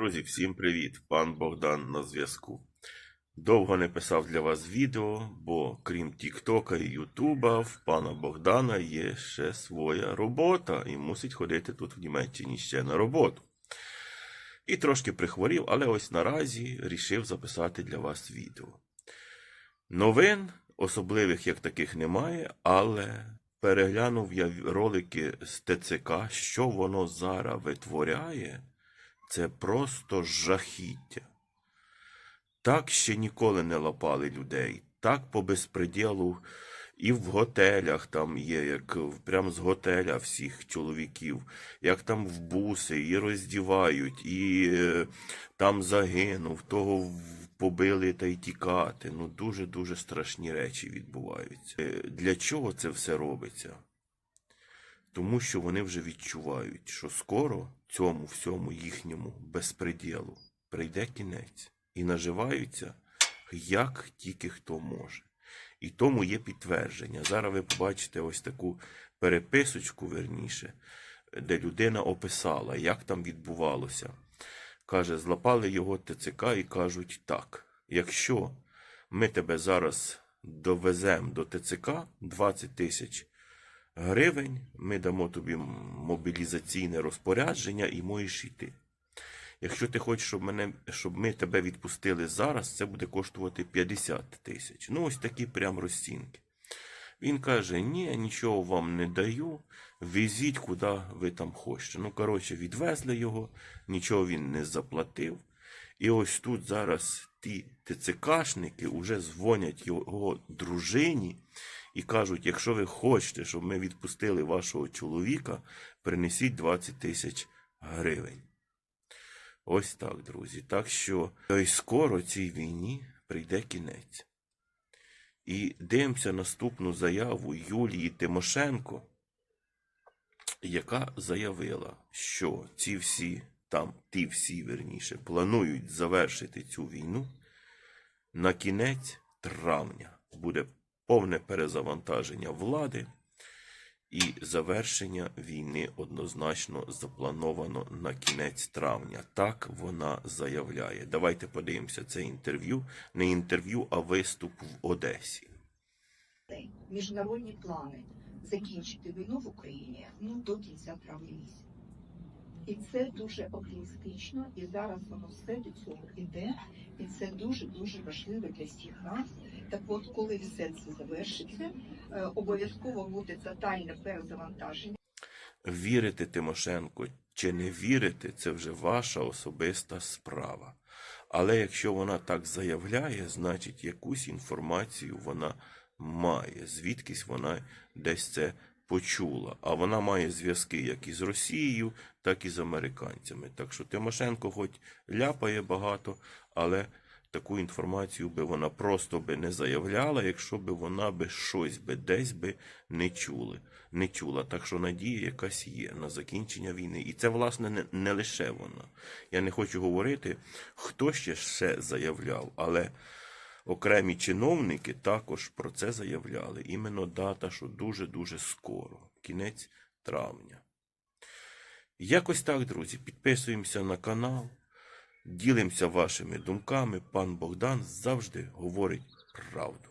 Друзі, всім привіт! Пан Богдан на зв'язку. Довго не писав для вас відео, бо крім Тіктока і Ютуба, в пана Богдана є ще своя робота і мусить ходити тут в Німеччині ще на роботу. І трошки прихворів, але ось наразі рішив записати для вас відео. Новин особливих як таких немає, але переглянув я ролики з ТЦК, що воно зараз витворяє. Це просто жахіття. Так ще ніколи не лапали людей. Так по безпреділу і в готелях там є, як прям з готеля всіх чоловіків, як там в буси, і роздівають, і е, там загинув, того побили та й тікати. Ну дуже-дуже страшні речі відбуваються. Е, Для чого це все робиться? Тому що вони вже відчувають, що скоро цьому всьому їхньому безпреділу прийде кінець і наживаються як тільки хто може. І тому є підтвердження. Зараз ви побачите ось таку переписочку, верніше, де людина описала, як там відбувалося. Каже, злапали його ТЦК і кажуть так: якщо ми тебе зараз довеземо до ТЦК 20 тисяч гривень, ми дамо тобі мобілізаційне розпорядження і можеш йти. Якщо ти хочеш, щоб, мене, щоб ми тебе відпустили зараз, це буде коштувати 50 тисяч. Ну, ось такі прям розцінки. Він каже: ні, нічого вам не даю, везіть, куди ви там хочете. Ну, коротше, відвезли його, нічого він не заплатив. І ось тут зараз ті ТЦКшники вже дзвонять його дружині і кажуть: якщо ви хочете, щоб ми відпустили вашого чоловіка, принесіть 20 тисяч гривень. Ось так, друзі. Так що й скоро цій війні прийде кінець. І дивимося наступну заяву Юлії Тимошенко, яка заявила, що ці всі, там ті всі, верніше, планують завершити цю війну на кінець травня. Буде повне перезавантаження влади. І завершення війни однозначно заплановано на кінець травня. Так вона заявляє. Давайте подивимося це інтерв'ю. Не інтерв'ю, а виступ в Одесі. міжнародні плани закінчити війну в Україні ну до кінця травня місяця. І це дуже оптимістично, і зараз воно все до цього йде, і це дуже дуже важливо для всіх нас. Так от, коли все це завершиться, е, обов'язково буде тотальне перезавантаження. Вірити Тимошенко чи не вірити, це вже ваша особиста справа. Але якщо вона так заявляє, значить якусь інформацію вона має, звідкись вона десь це почула. А вона має зв'язки як із Росією, так і з американцями. Так що Тимошенко хоч ляпає багато, але таку інформацію би вона просто би не заявляла, якщо би вона би щось би десь би не чули, не чула. Так що надія якась є на закінчення війни. І це, власне, не, не лише вона. Я не хочу говорити, хто ще ще заявляв, але окремі чиновники також про це заявляли. Іменно дата, що дуже-дуже скоро, кінець травня. Якось так, друзі, підписуємося на канал, ділимося вашими думками. Пан Богдан завжди говорить правду.